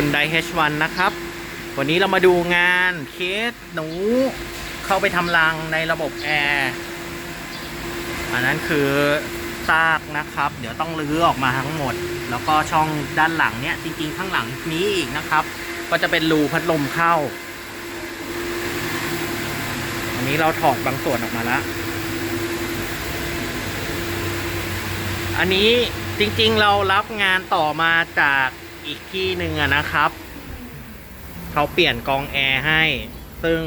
คุณได H1 นะครับ วันนี้เรามาดูงานเคสหนู เข้าไปทำรังในระบบแอร์อันนั้นคือซากนะครับ เดี๋ยวต้องรื้อออกมาทั้งหมด แล้วก็ช่องด้านหลังเนี้ยจริง ๆ ข้างหลังนี้อีกนะครับ ก็จะเป็นรูพัดลมเข้า อันนี้เราถอดบางส่วนออกมาแล้วอันนี้จริงๆเรารับงานต่อมาจาก อีกที่หนึ่งอะนะครับ เขาเปลี่ยนกองแอร์ให้ ซึ่ง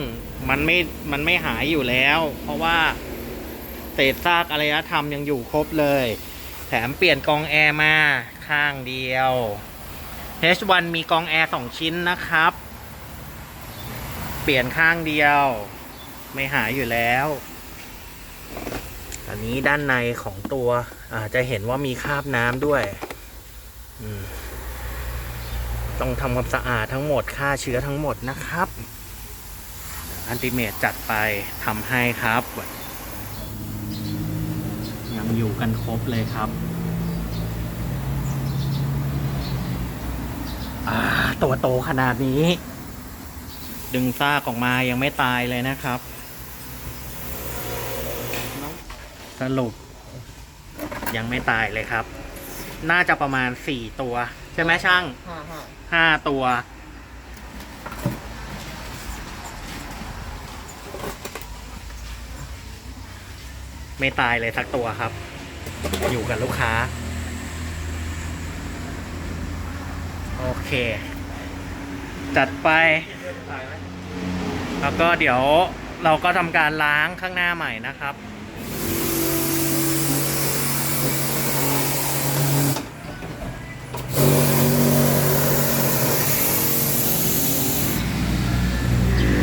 มันไม่ มันไม่หายอยู่แล้ว เพราะว่าเศษซากอารยธรรมยังอยู่ครบเลย แถมเปลี่ยนกองแอร์มาข้างเดียว H1 มีกองแอร์สองชิ้นนะครับ เปลี่ยนข้างเดียว ไม่หายอยู่แล้วอันนี้ด้านในของตัวอาจจะเห็นว่ามีคราบน้ำด้วย อืม ต้องทำความสะอาดทั้งหมดฆ่าเชื้อทั้งหมดนะครับ อันติเมตจัดไปทำให้ครับ ยังอยู่กันครบเลยครับตัวโตขนาดนี้ ดึงซากออกมายังไม่ตายเลยนะครับ สรุป ยังไม่ตายเลยครับ น่าจะประมาณสี่ตัว ใช่ไหมช่างห้าห้าห้าตัว ไม่ตายเลยสักตัวครับ อยู่กับลูกค้า โอเค จัดไปตายไหมแล้วก็เดี๋ยวเราก็ทำการล้างข้างหน้าใหม่นะครับ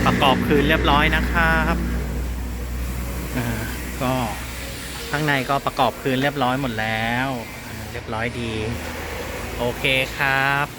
ประกอบคืนเรียบร้อยนะครับอ่าก็ข้างในก็ประกอบคืนเรียบร้อยหมดแล้ว เรียบร้อยดี โอเคครับ